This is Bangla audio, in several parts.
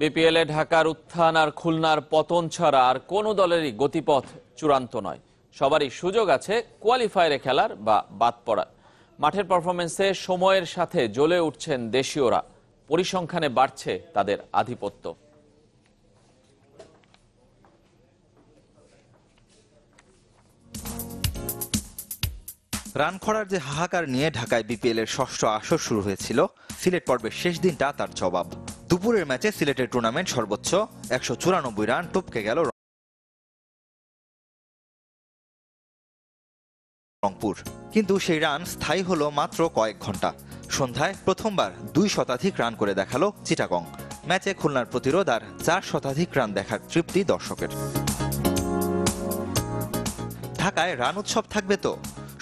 বিপিএলে ঢাকার উত্থান আর খুলনার পতন ছাড়া আর কোনো দলেরই গতিপথ চূড়ান্ত নয়। সবারই সুযোগ আছে কোয়ালিফায়ারে খেলার বা বাদ পড়ার। মাঠের পারফরমেন্সে সময়ের সাথে জ্বলে উঠছেন দেশীয়রা। পরিসংখ্যানে বাড়ছে তাদের আধিপত্য। রান খরার যে হাহাকার নিয়ে ঢাকায় বিপিএল এর ষষ্ঠ আসর শুরু হয়েছিল, সিলেট পর্বের শেষ দিনটা তার জবাব। দুপুরের ম্যাচে সিলেটের টুর্নামেন্ট সর্বোচ্চ একশো চুরানব্বই রান টপকে গেল রংপুর। কিন্তু সেই রান স্থায়ী হলো মাত্র কয়েক ঘণ্টা। সন্ধ্যায় প্রথমবার দুই শতাধিক রান করে দেখাল চিটাগং। ম্যাচে খুলনার প্রতিরোধ আর চার শতাধিক রান দেখার তৃপ্তি দর্শকের। ঢাকায় রান উৎসব থাকবে তো?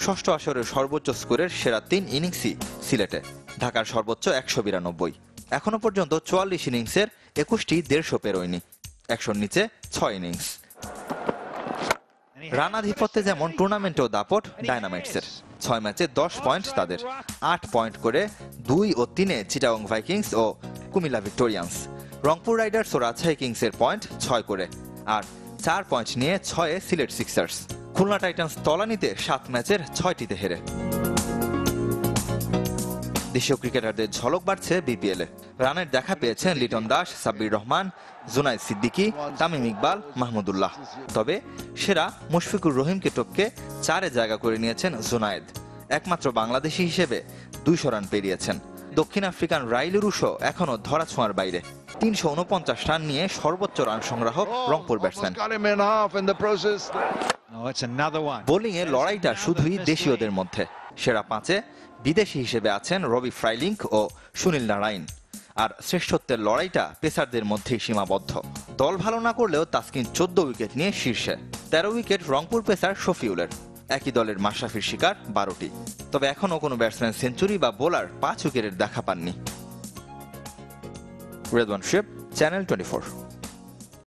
ষষ্ঠ আসরের সর্বোচ্চ স্কোরের সেরা তিন ইনিংসই সিলেটে। ঢাকার সর্বোচ্চ একশো বিরানব্বই। এখনও পর্যন্ত চুয়াল্লিশ ইনিংসের একুশটি দেড়শো পেরোয়নি। একশোর নিচে ছয় ইনিংস। রান আধিপত্যে যেমন টুর্নামেন্টেও দাপট ডায়নামাইটসের ছয় ম্যাচে দশ পয়েন্ট তাদের। আট পয়েন্ট করে দুই ও তিনে চিটাগং ভাইকিংস ও কুমিল্লা ভিক্টোরিয়ান্স রংপুর রাইডার্স ও রাজশাহী কিংসের পয়েন্ট ছয় করে। আর চার পয়েন্ট নিয়ে ছয়ে সিলেট সিক্সার্স খুলনা টাইটান্স তলানিতে সাত ম্যাচের ছয়টিতে হেরে। দেশীয় ক্রিকেটারদের ঝলক বাড়ছে বিপিএল এ। রানের দেখা পেয়েছেন লিটন দাস সাব্বির রহমান জুনাইদ সিদ্দিকী তামিম ইকবাল মাহমুদুল্লাহ। তবে সেরা মুশফিকুর রহিমকে টপকে চারে জায়গা করে নিয়েছেন জুনায়েদ একমাত্র বাংলাদেশি হিসেবে দুইশো রান পেরিয়েছেন। দক্ষিণ আফ্রিকান রাইলুরুশো এখনও ধরা ছোঁয়ার বাইরে। তিনশো উনপঞ্চাশ রান নিয়ে সর্বোচ্চ রান সংগ্রাহক রংপুর ব্যাটসম্যান. বোলিংয়ে লড়াইটা শুধুই দেশীয়দের মধ্যে। সেরা পাঁচে বিদেশি হিসেবে আছেন রবি ফ্রাইলিঙ্ক ও সুনীল নারায়ণ। আর শ্রেষ্ঠত্বের লড়াইটা পেসারদের মধ্যেই সীমাবদ্ধ। দল ভালো না করলেও তাসকিন চোদ্দ উইকেট নিয়ে শীর্ষে। তেরো উইকেট রংপুর পেসার শফিউলের। একই দলের মাশরাফির শিকার বারোটি। তবে এখনও কোনো ব্যাটসম্যান সেঞ্চুরি বা বোলার পাঁচ উইকেটের দেখা পাননি। Redwan shape channel twenty